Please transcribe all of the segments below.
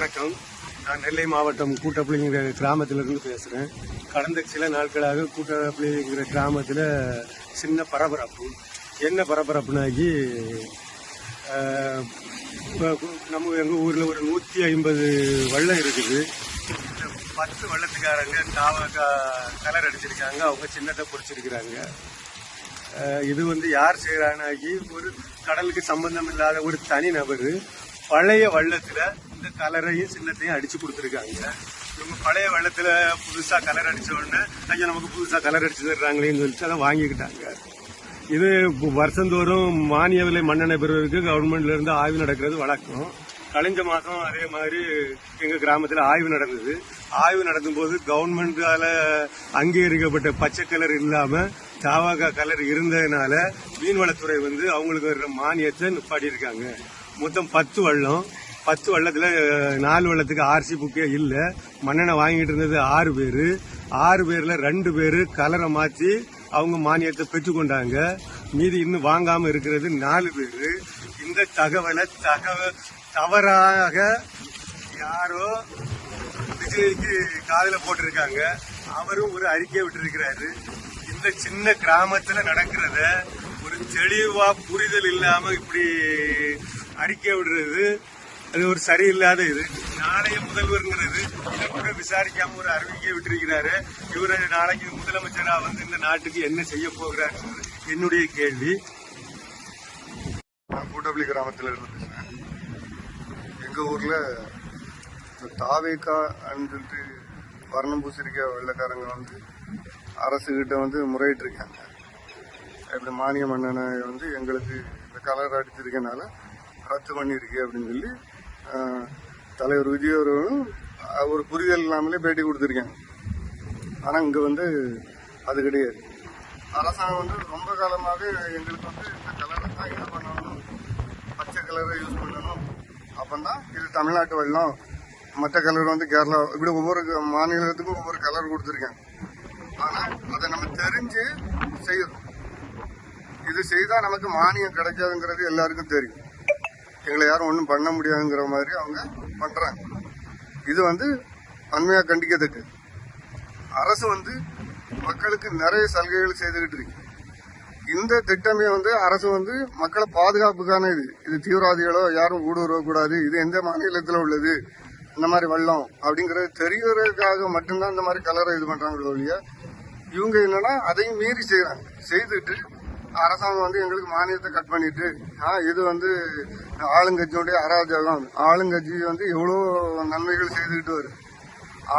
வணக்கம். நான் நெல்லை மாவட்டம் கூட்டப்புளிங்கிற கிராமத்திலிருந்து பேசுகிறேன் கடந்த சில நாட்களாக கூட்டப்புளிங்கிற கிராமத்தில் சின்ன பரபரப்பு. என்ன பரபரப்புனாக்கி நம்ம எங்கள் ஊரில் ஒரு நூற்றி ஐம்பது வள்ளம் இருக்குது. பத்து வள்ளத்துக்காரங்க தாவக்கா கலர் அடிச்சிருக்காங்க. அவங்க சின்னத்தை பிடிச்சிருக்கிறாங்க இது வந்து யார் செய்யறாங்கனாக்கி ஒரு கடலுக்கு சம்பந்தம் இல்லாத ஒரு தனி நபர் பழைய வள்ளத்தில் வந்து கலரையும் சின்னத்தையும் அடிச்சு கொடுத்துருக்காங்க. இவங்க பழைய வெள்ளத்துல புதுசா கலர் அடிச்ச உடனே ஐயா நமக்கு புதுசா கலர் அடிச்சு தர்றாங்களேன்னு சொல்லிட்டு அதை வாங்கிக்கிட்டாங்க. இது வருஷந்தோறும் மானிய விலை மண்ணெண்ணை பெறுவதற்கு கவர்மெண்ட்ல இருந்து ஆய்வு நடக்கிறது வழக்கம். கழிஞ்ச மாதம் அதே மாதிரி எங்க கிராமத்தில் ஆய்வு நடந்தது. ஆய்வு நடக்கும்போது கவர்மெண்டால அங்கீகரிக்கப்பட்ட பச்சை கலர் இல்லாம சாவாகா கலர் இருந்ததுனால மீன்வளத்துறை வந்து அவங்களுக்கு வர மானியத்தை நிப்பாட்டியிருக்காங்க. மொத்தம் பத்து வள்ளம். பத்து வள்ளத்தில் நாலு வள்ளத்துக்கு ஆர்சி புக்கே இல்லை. மண்ணெண்ணை வாங்கிட்டு இருந்தது ஆறு பேர். ஆறு பேரில் ரெண்டு பேர் கலரை மாற்றி அவங்க மானியத்தை பெற்றுக்கொண்டாங்க மீதி இன்னும் வாங்காமல் இருக்கிறது நாலு பேர். இந்த தகவலை தகவல் தவறாக யாரோ விஜய்க்கு காதில் போட்டிருக்காங்க. அவரும் ஒரு அறிக்கை விட்டுருக்கிறாரு. இந்த சின்ன கிராமத்தில் நடக்கிறத ஒரு தெளிவாக புரிதல் இல்லாமல் இப்படி அறிக்கை விடுறது அது ஒரு சரியில்லாத இது. நாளைய முதல்வருங்கிறது இதை கூட விசாரிக்காம ஒரு அறிவிக்கை விட்டிருக்கிறாரு. இவர் நாளைக்கு முதலமைச்சரா வந்து இந்த நாட்டுக்கு என்ன செய்ய போகிறார் என்னுடைய கேள்வி. நான் கூட்டப்பள்ளி கிராமத்தில் இருந்து எங்கள் ஊரில் தாவேக்கா சொல்லிட்டு வர்ணம் பூசிருக்க வெள்ளக்காரங்க வந்து அரசுக்கிட்ட வந்து முறையிட்டிருக்காங்க இப்படி மானிய மன்னனை வந்து எங்களுக்கு இந்த கலர் அடிச்சிருக்கனால ரத்து பண்ணியிருக்கு அப்படின்னு சொல்லி தலைவர் விஜய் அவர்களும் ஒரு புரிதல் இல்லாமலே பேட்டி கொடுத்துருக்காங்க. ஆனால் இங்கே வந்து அது கிடையாது. அரசாங்கம் வந்து ரொம்ப காலமாகவே எங்களுக்கு வந்து இந்த கலரை தான் இது பண்ணணும். பச்சை கலரை யூஸ் பண்ணணும். அப்பந்தான் இது தமிழ்நாட்டு வெள்ளம் மற்ற கலர் வந்து கேரளா இப்படி ஒவ்வொரு மாநிலத்துக்கும் ஒவ்வொரு கலர் கொடுத்துருக்காங்க. ஆனால் அதை நம்ம தெரிஞ்சு செய்யணும். இது செய்தால் நமக்கு மானியம் கிடைக்காதுங்கிறது எல்லாருக்கும் தெரியும். எங்களை யாரும் ஒன்றும் பண்ண முடியாதுங்கிற மாதிரி அவங்க பண்ணுறாங்க இது வந்து அண்மையாக கண்டிக்கத்தக்கது. அரசு வந்து மக்களுக்கு நிறைய சலுகைகள் செய்துக்கிட்டு இருக்கு. இந்த திட்டமே வந்து அரசு வந்து மக்களை பாதுகாப்புக்கான இது. இது தீவிரவாதிகளோ யாரும் ஊடுருவக்கூடாது இது எந்த மாநிலத்தில் உள்ளது? இந்த மாதிரி வெள்ளம் அப்படிங்கறது தெரியறதுக்காக மட்டும்தான் இந்த மாதிரி கலரை இது பண்ணுறாங்களோ ஒழிய இவங்க என்னன்னா அதையும் மீறி செய்யறாங்க செய்துட்டு அரசாங்கம் வந்து எங்களுக்கு மானியத்தை கட் பண்ணிட்டு இது வந்து ஆளுங்கட்சியுடைய அராஜகம். ஆளுங்கட்சி வந்து எவ்வளோ நன்மைகள் செய்துக்கிட்டு வருது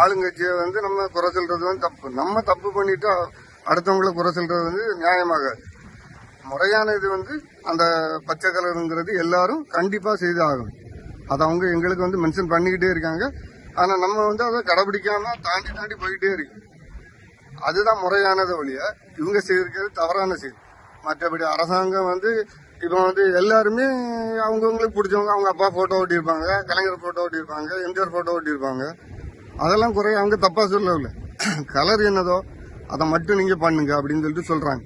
ஆளுங்கட்சியை வந்து நம்ம குறை சொல்றது வந்து தப்பு. நம்ம தப்பு பண்ணிட்டு அடுத்தவங்களை குறை சொல்றது வந்து நியாயமாகாது. முறையான இது வந்து அந்த பச்சை கலருங்கிறது எல்லாரும் கண்டிப்பாக செய்து ஆகணும் அதை அவங்க எங்களுக்கு வந்து மென்ஷன் பண்ணிக்கிட்டே இருக்காங்க. ஆனால் நம்ம வந்து அதை கடைபிடிக்காம தாண்டி தாண்டி போயிட்டே இருக்கு. அதுதான் முறையானது வழியா இவங்க செய்திருக்கிறது தவறான செய்தி. மற்றபடி அரசாங்கம் வந்து இப்போ வந்து எல்லாருமே அவங்கவுங்களுக்கு பிடிச்சவங்க அவங்க அப்பா போட்டோ ஒட்டியிருப்பாங்க கலைஞர் போட்டோ ஒட்டியிருப்பாங்க எம்ஜிஆர் போட்டோ ஓட்டியிருப்பாங்க. அதெல்லாம் குறைய அவங்க தப்பா சொல்லல கலர் என்னதோ அதை மட்டும் நீங்க பண்ணுங்க அப்படின்னு சொல்லிட்டு சொல்றாங்க.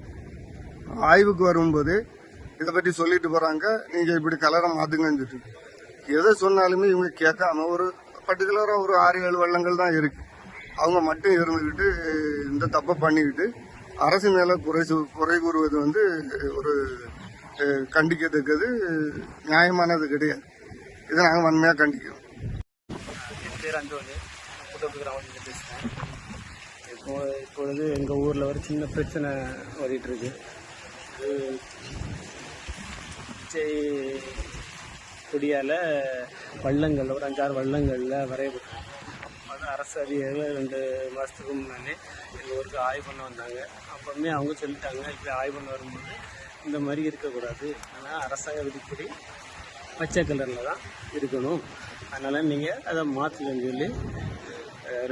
ஆய்வுக்கு வரும்போது இதை பற்றி சொல்லிட்டு போறாங்க நீங்க இப்படி கலரை மாத்துங்கன்னு சொல்லிட்டு. எதை சொன்னாலுமே இவங்க கேட்காம ஒரு பர்டிகுலராக ஒரு ஆறு ஏழு வள்ளங்கள் தான் இருக்கு. அவங்க மட்டும் இருந்துக்கிட்டு இந்த தப்பை பண்ணிக்கிட்டு அரசு மேல குறை குறை கூறுவது வந்து ஒரு கண்டிக்கத்தக்கது நியாயமானது கிடையாது. இதை நாங்கள் வன்மையாக கண்டிக்கிறோம். என் பேர் அந்தோனி கூட்டப்பு கிராமத்தில் பேசுகிறேன் இப்போ இப்பொழுது எங்கள் ஊரில் ஒரு சின்ன பிரச்சனை ஓடிட்டு இருக்கு குடியால் கொடியால் வள்ளங்கள் ஒரு அஞ்சாறு வள்ளங்களில் வரையப்பட்டிருக்கு. அதாவது அரசு அதிகாரிகள் ரெண்டு மாதத்துக்கு முன்னாடி எங்கள் ஊருக்கு ஆய்வு பண்ண வந்தாங்க. அப்போவுமே அவங்க சொல்லிட்டாங்க இப்படி ஆய்வு பண்ண வரும்போது இந்த மாதிரி இருக்கக்கூடாது. ஆனால் அரசாங்க விதிப்படி பச்சை கலரில் தான் இருக்கணும். அதனால் நீங்கள் அதை மாற்றலன்னு சொல்லி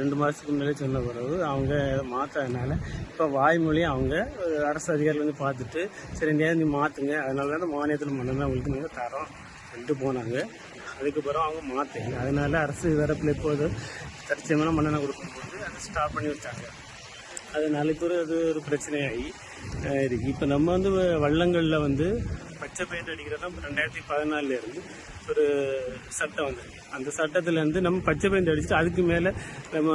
ரெண்டு மாதத்துக்கு முன்னாலே சொன்ன பிறகு அவங்க அதை மாற்றாதனால இப்போ வாய்மொழி அவங்க அரசு அதிகாரிகள் வந்து பார்த்துட்டு சரி நேரம் நீ மாற்றுங்க அதனால தான் மானியத்தில் மட்டும்தான் உங்களுக்கு நாங்கள் தரோம். சொல்லிட்டு போனாங்க. அதுக்கப்புறம் அவங்க மாற்றுங்க அதனால அரசு தரப்பில் இப்போது தற்சயமான மன்னனை கொடுக்கும்போது அதை ஸ்டாப் பண்ணி வச்சாங்க அதனால நாளைக்கு ஒரு அது ஒரு பிரச்சனையாகி இருக்கு. இப்போ நம்ம வந்து வள்ளங்களில் வந்து பச்சை பெயிண்ட் அடிக்கிறதா ரெண்டாயிரத்தி பதினாலுலேருந்து ஒரு சட்டம் வந்திருக்கு. அந்த சட்டத்தில் வந்து நம்ம பச்சை பெயிண்ட் அடிச்சுட்டு அதுக்கு மேலே நம்ம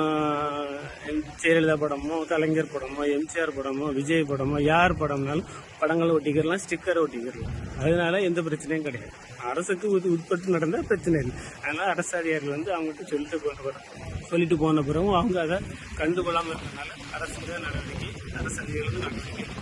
ஜெயலலிதா படமோ கலைஞர் படமோ எம்ஜிஆர் படமோ விஜய் படமோ யார் படம்னாலும் படங்களை ஒட்டிக்கிறலாம் ஸ்டிக்கரை ஒட்டிக்கிறலாம். அதனால எந்த பிரச்சனையும் கிடையாது. அரசுக்கு உட்பட்டு நடந்தால் பிரச்சனை இல்லை. அதனால அரசு அதிகாரிகள் வந்து அவங்ககிட்ட சொல்லிட்டு போன பிறகு சொல்லிட்டு போன பிறகும் அவங்க அதை கண்டுகொள்ளாமல் இருக்கிறதுனால அரசு நடவடிக்கை அரசு அதிகாரிகள் நடவடிக்கை.